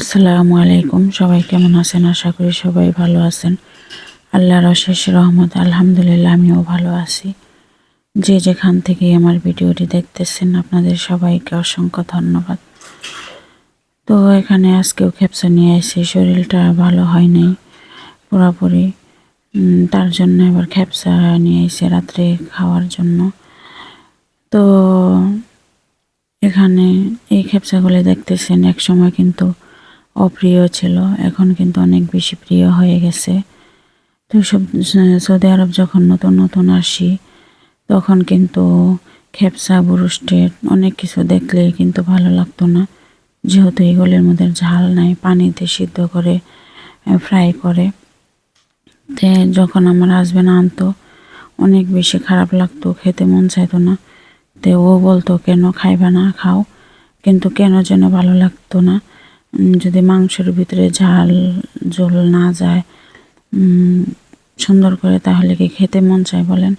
আসসালামু আলাইকুম। সবাই কেমন আছেন? আশা করি সবাই ভালো আছেন। আল্লাহর অশেষ রহমত আলহামদুলিল্লাহ আমিও ভালো আছি। যে যেখান থেকে আমার ভিডিওটি দেখতেছেন, আপনাদের সবাইকে অসংখ্য ধন্যবাদ। তো এখানে আজকেও খেপসা নিয়ে এসে শরীরটা ভালো হয় নাই পুরোপুরি। তার জন্য এবার খেপসা নিয়ে এসে রাত্রে খাওয়ার জন্য। তো এখানে এই খেপসাগুলো দেখতেছেন এক সময় কিন্তু অপ্রিয় ছিল। এখন কিন্তু অনেক বেশি প্রিয় হয়ে গেছে। তো সব সৌদি আরব যখন নতুন নতুন আসি, তখন কিন্তু খেপসা বুরুস্টেট অনেক কিছু দেখলে কিন্তু ভালো লাগতো না। যেহেতু এগুলির মধ্যে ঝাল নাই, পানিতে সিদ্ধ করে ফ্রাই করে। তে যখন আমার হাজবেন্ড আনতো, অনেক বেশি খারাপ লাগতো, খেতে মন চাইতো না। তে ও বলতো, কেন খাইবা না, খাও। কিন্তু কেন যেন ভালো লাগতো না। যদি মাংসের ভিতরে ঝাল, ঝোল না যায় সুন্দর করে তাহলে কি খেতে মন চায় বলেন?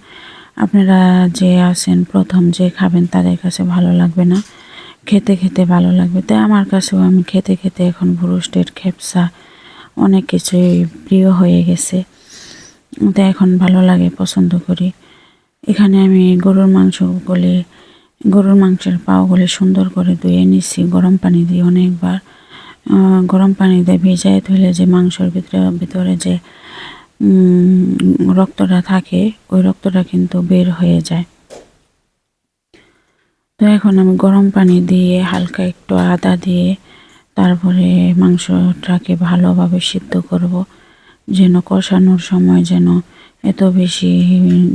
আপনারা যে আসেন প্রথম যে খাবেন, তাদের কাছে ভালো লাগবে না। খেতে খেতে ভালো লাগবে। তাই আমার কাছেও আমি খেতে খেতে এখন ব্রুস্টেড খেপসা অনেক কিছুই প্রিয় হয়ে গেছে। তাই এখন ভালো লাগে, পছন্দ করি। এখানে আমি গরুর মাংসগুলি গরুর মাংসের পাওগুলি সুন্দর করে ধুয়ে নিচ্ছি, গরম পানি দিয়ে অনেকবার। গরম পানি দিয়ে ভিজাই ধুলে যে মাংসের ভিতরে ভিতরে যে রক্তটা থাকে, ওই রক্তটা কিন্তু বের হয়ে যায়। তো এখন আমি গরম পানি দিয়ে হালকা একটু আদা দিয়ে তারপরে মাংসটাকে ভালোভাবে সিদ্ধ করব, যেন কষানোর সময় যেন এত বেশি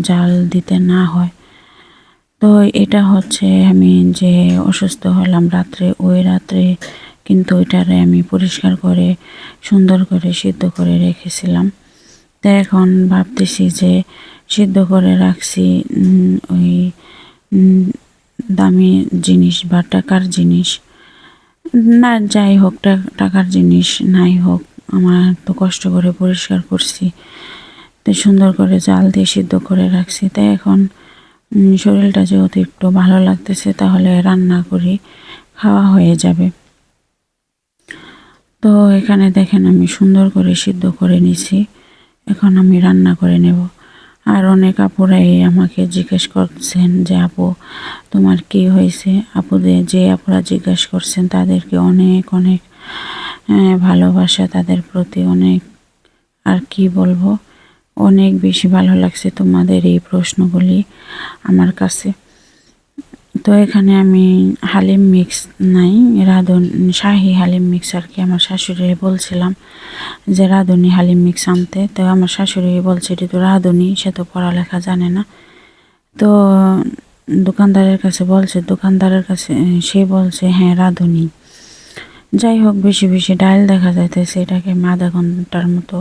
জাল দিতে না হয়। তো এটা হচ্ছে আমি যে অসুস্থ হলাম রাত্রে, ওই রাত্রে কিন্তু ওইটারে আমি পরিষ্কার করে, সুন্দর করে সিদ্ধ করে রেখেছিলাম। তো এখন ভাবতেছি যে সিদ্ধ করে রাখছি ওই দামি জিনিস বা টাকার জিনিস। না, যাই হোক টাকার জিনিস নাই হোক, আমার তো কষ্ট করে পরিষ্কার করছি। তো সুন্দর করে জাল দিয়ে সিদ্ধ করে রাখছি। তাই এখন শরীরটা যেহেতু একটু ভালো লাগতেছে, তাহলে রান্না করি, খাওয়া হয়ে যাবে। তো এখানে দেখেন আমি সুন্দর করে সিদ্ধ করে নিছি। এখন আমি রান্না করে নেব। আর অনেক আপুরাই আমাকে জিজ্ঞেস করছেন যে, আপু, তোমার কি হয়েছে? আপুদের যে আপুরা জিজ্ঞেস করছেন, তাদেরকে অনেক অনেক ভালোবাসা, তাদের প্রতি অনেক, আর কি বলব? অনেক বেশি ভালো লাগছে তোমাদের এই প্রশ্নগুলি আমার কাছে। তো এখানে আমি হালিম মিক্স নাই, রাঁধুন, শাহি হালিম মিক্স আর কি, আমার শাশুড়ি বলছিলাম যে রাঁধুনি হালিম মিক্স আনতে। তো আমার শাশুড়ি বলছে, এটি তো রাঁধুনি, সে তো পড়ালেখা জানে না। তো দোকানদারের কাছে বলছে, দোকানদারের কাছে সে বলছে হ্যাঁ রাঁধুনি। যাই হোক, বেশি বেশি ডাল দেখা যাইতেছে, এটাকে আধা ঘণ্টার মতো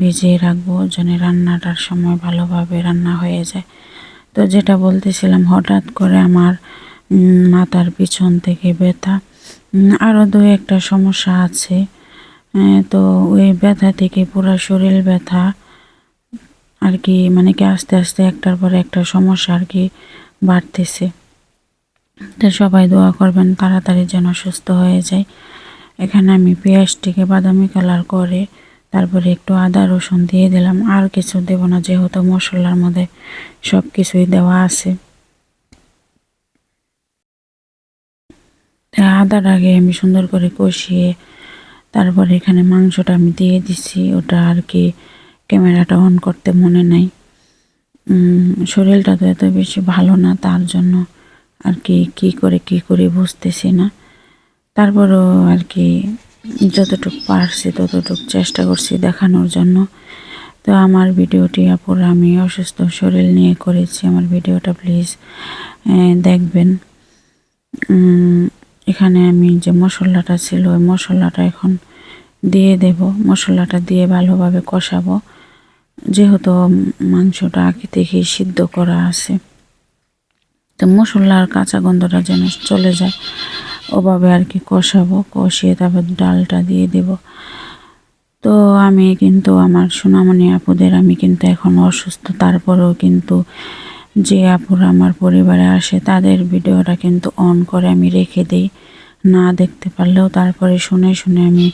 ভিজিয়ে রাখব, যেন রান্নাটার সময় ভালোভাবে রান্না হয়ে যায়। তো যেটা বলতেছিলাম, হঠাৎ করে আমার মাথার পিছন থেকে ব্যথা। আরও দু একটা সমস্যা আছে। তো ওই ব্যথা থেকে পুরো শরীর ব্যথা। আর কি মানে কি আস্তে আস্তে একটার পর একটা সমস্যা আর কি বাড়তেছে। তো সবাই দোয়া করবেন তাড়াতাড়ি যেন সুস্থ হয়ে যায়। এখানে আমি পেঁয়াজটিকে বাদামি কালার করে তারপরে একটু আদা, রসুন দিয়ে দিলাম। আর কিছু দেব না, যেহেতু মশলার মধ্যে সব কিছুই দেওয়া আছে। আদার আগে আমি সুন্দর করে কষিয়ে তারপরে এখানে মাংসটা আমি দিয়ে দিছি। ওটা আর কি ক্যামেরাটা অন করতে মনে নাই। শরীরটা তো এত বেশি ভালো না, তার জন্য আর কি কি করে কি করে বুঝতেছি না। তারপরও আর কি যতটুকু পারছি ততটুকু চেষ্টা করছি দেখানোর জন্য। তো আমার ভিডিওটি আপুর, আমি অসুস্থ, শরীর নিয়ে করেছি। আমার ভিডিওটা প্লিজ দেখবেন। এখানে আমি যে মশলাটা ছিল, ওই মশলাটা এখন দিয়ে দেব। মশলাটা দিয়ে ভালোভাবে কষাবো। যেহেতু মাংসটা আগে থেকেই সিদ্ধ করা আছে, তো মশলার কাঁচা গন্ধটা যেন চলে যায়। ওভাবে আর কি কষাবো, কষিয়ে তারপর ডালটা দিয়ে দেব। তো আমি কিন্তু আমার সোনামণি আপুদের, আমি কিন্তু এখন অসুস্থ, তারপরেও কিন্তু যে আপুরা আমার পরিবারে আসে তাদের ভিডিওটা কিন্তু অন করে আমি রেখে দিই, না দেখতে পারলেও তারপরে শুনে শুনে আমি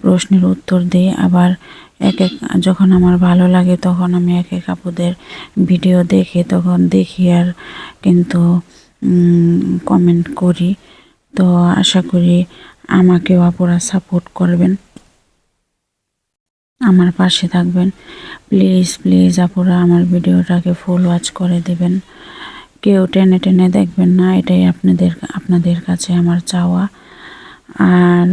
প্রশ্নের উত্তর দিই। আবার এক এক, যখন আমার ভালো লাগে তখন আমি এক এক আপুদের ভিডিও দেখে, তখন দেখি আর কিন্তু কমেন্ট করি। তো আশা করি আমাকেও আপুরা সাপোর্ট করবেন। আমার পাশে থাকবেন। প্লিজ প্লিজ আপুরা আমার ভিডিওটাকে ফুল ওয়াচ করে দেবেন। কেউ টেনে টেনে দেখবেন না, এটাই আপনাদের আপনাদের কাছে আমার চাওয়া। আর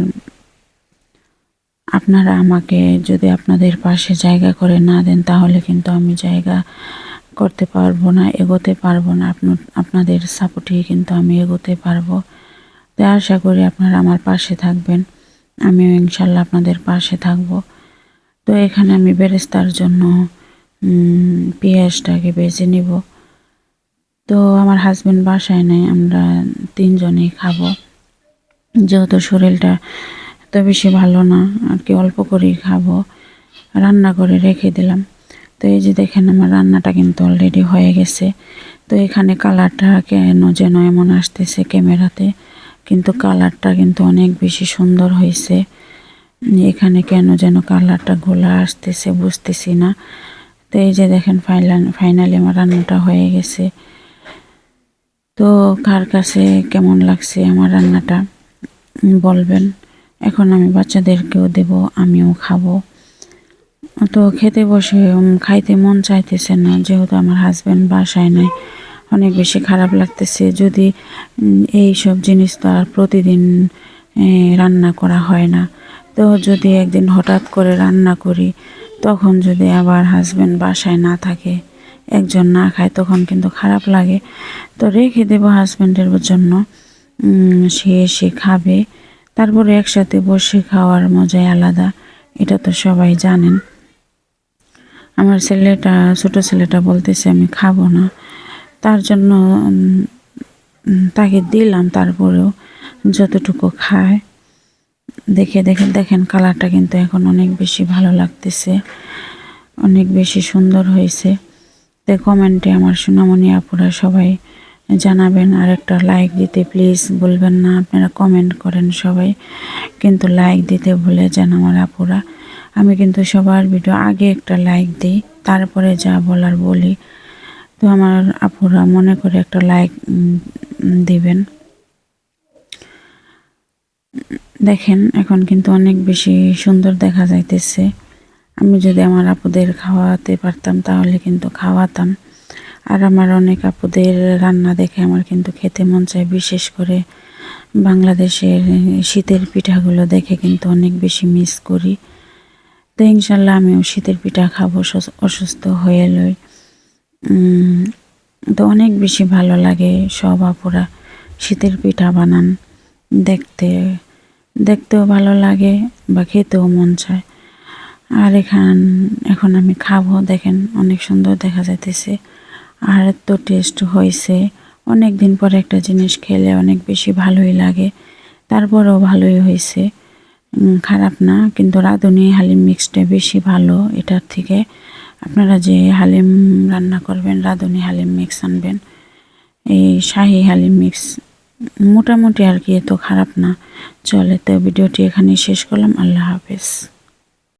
আপনারা আমাকে যদি আপনাদের পাশে জায়গা করে না দেন, তাহলে কিন্তু আমি জায়গা করতে পারব না, এগোতে পারব না। আপনাদের সাপোর্টেই কিন্তু আমি এগোতে পারব। তাই আশা করি আপনারা আমার পাশে থাকবেন। আমিও ইনশাল্লাহ আপনাদের পাশে থাকব। তো এখানে আমি বেরেস্তার জন্য পেঁয়াজটাকে বেজে নিব। তো আমার হাজব্যান্ড বাসায় নেই, আমরা তিনজনেই খাব। যেহেতু শরীরটা এত বেশি ভালো না, আর কি অল্প করেই খাব। রান্না করে রেখে দিলাম। তো এই যে দেখেন আমার রান্নাটা কিন্তু অলরেডি হয়ে গেছে। তো এখানে কালারটা কেন যেন এমন আসতেছে ক্যামেরাতে। কিন্তু কালারটা কিন্তু অনেক বেশি সুন্দর হয়েছে। এখানে কেন যেন কালারটা গোলা আসতেছে বুঝতেছি না। তো এই যে দেখেন ফাইনাল, ফাইনালি আমার রান্নাটা হয়ে গেছে। তো কার কাছে কেমন লাগছে আমার রান্নাটা বলবেন। এখন আমি বাচ্চাদেরকেও দেব, আমিও খাব। তো খেতে বসে খাইতে মন চাইতেছে না, যেহেতু আমার হাজব্যান্ড বাসায় নাই। অনেক বেশি খারাপ লাগতেছে। যদি এই সব জিনিস তো আর প্রতিদিন রান্না করা হয় না। তো যদি একদিন হঠাৎ করে রান্না করি, তখন যদি আবার হাজব্যান্ড বাসায় না থাকে, একজন না খায়, তখন কিন্তু খারাপ লাগে। তো রেখে দেবো হাজব্যান্ডের জন্য। সে এসে খাবে। তারপরে একসাথে বসে খাওয়ার মজাই আলাদা। এটা তো সবাই জানেন। আমার ছেলেটা, ছোটো ছেলেটা বলতেছে, আমি খাব না। তার জন্য তাকে দিলাম। তারপরেও যতটুকু খায়, দেখে দেখে, দেখেন কালারটা কিন্তু এখন অনেক বেশি ভালো লাগতেছে, অনেক বেশি সুন্দর হয়েছে। তো কমেন্টে আমার সোনামণি আপুরা সবাই জানাবেন আর একটা লাইক দিতে প্লিজ বলবেন না, আপনারা কমেন্ট করেন সবাই। কিন্তু লাইক দিতে ভুলে যান আমার আপুরা। আমি কিন্তু সবার ভিডিও আগে একটা লাইক দিই, তারপরে যা বলার বলি। তো আমার আপুরা মনে করে একটা লাইক দিবেন। দেখেন, এখন কিন্তু অনেক বেশি সুন্দর দেখা যাইতেছে। আমি যদি আমার আপুদের খাওয়াতে পারতাম, তাহলে কিন্তু খাওয়াতাম। আর আমার অনেক আপুদের রান্না দেখে আমার কিন্তু খেতে মন চায়। বিশেষ করে বাংলাদেশের শীতের পিঠাগুলো দেখে কিন্তু অনেক বেশি মিস করি। তো ইনশাল্লাহ আমিও শীতের পিঠা খাব, অসুস্থ হয়ে লই। তো অনেক বেশি ভালো লাগে সব আপুরা শীতের পিঠা বানান। দেখতে, দেখতেও ভালো লাগে বা খেতেও মন চায়। আর এখান, এখন আমি খাব, দেখেন অনেক সুন্দর দেখা যাইতেছে। আর এত টেস্ট হয়েছে অনেক দিন পরে একটা জিনিস খেলে অনেক বেশি ভালোই লাগে। তারপরেও ভালোই হয়েছে খারাপ না, কিন্তু রাঁধুনি হালিম মিক্সটা বেশি ভালো এটার থেকে। আপনারা যে হালিম রান্না করবেন, রাঁধুনি হালিম মিক্স আনবেন, এই শাহি হালিম মিক্স মোটামুটি আর কি এত খারাপ না। চলে, তো ভিডিওটি এখানেই শেষ করলাম। আল্লাহ হাফেজ।